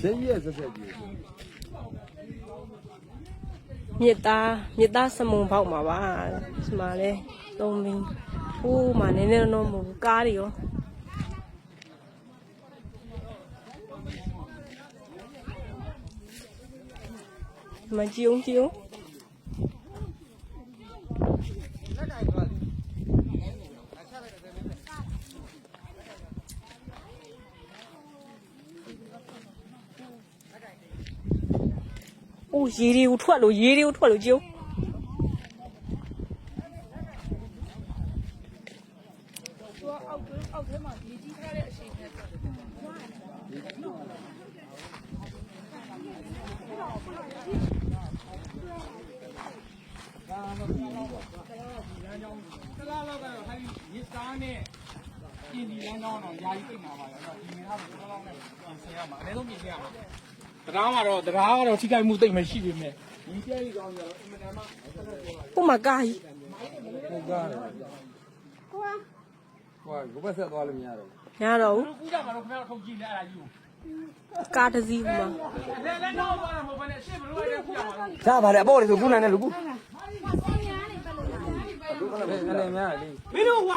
ရှင်းရဲ့ဆက်ဆက်ကြီးမြစ်သားမြစ်သားစမုံပေါက်မှာပါဒီမှာလဲသုံးမင်းဟိုးမှာနည်းနည်းတော့မဟုတ်ဘူးကားတွေရောဒီမကြည့်အောင်ကြည့်အောင် အိုးရေတွေကိုထွက်လို့ရေတွေကိုထွက်လို့ကြည့်အောင်တလားလောက်ကတော့ဟာဒီရစ်သားနဲ့ပြင်ဒီလမ်းကြောင်းတော့ယာယီပြိတ်မှာပါတော့ဒီနေရာမှာတလားလောက်နဲ့ပြင်ဆင်ရမှာအနည်းဆုံးပြင်ဆင်ရမှာ တရားမှာတော့တရားကတော့ထိခိုက်မှုတိတ်မရှိပေမဲ့ဒီပြည့်ရအောင်တော့အင်မတန်မှဟိုမှာကားကြီးဟုတ်ကားတယ်ဟွာဟွာဘုဘဆက်သွားလို့မရတော့ညတော့ဘူးကူးကြမှာတော့ခင်ဗျားတို့ထုတ်ကြည့်နေအဲ့ဒါကြီးကိုကားတစ်စီးဟိုမှာအဲ့ဒါလည်းတော့ပါတော့မဟုတ်ဘဲနဲ့ရှေ့ဘလို့ရတဲ့ကူးကြမှာစားပါလေအပေါ်လေဆိုခုနိုင်တယ်လူကူလူကလည်းများလေမင်းတို့